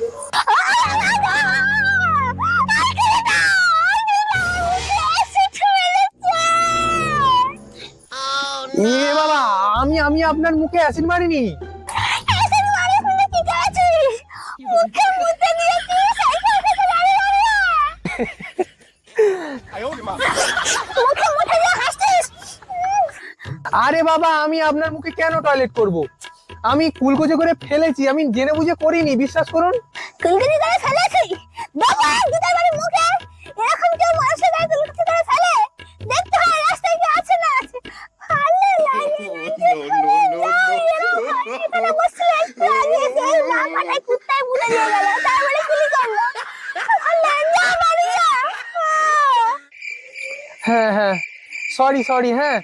এ বাবা আমি আমি আপনার মুখে অ্যাসিড মারিনি। আরে বাবা আমি আপনার মুখে কেন টয়লেট করব? আমি কুলকুচো করে ফেলেছি আমি জেনে বুঝে করিনি বিশ্বাস করুন কুলকুচি করে ফেলেছি বাবা দুটার বাড়ি মুখে এরকম কেউ মানুষের গায়ে কুলকুচি করে ফেলে দেখতে হয় রাস্তায় কি আছে না আছে ভালো লাগে কুত্তায় দিয়ে গেল তারপরে কি করল হ্যাঁ হ্যাঁ সরি সরি হ্যাঁ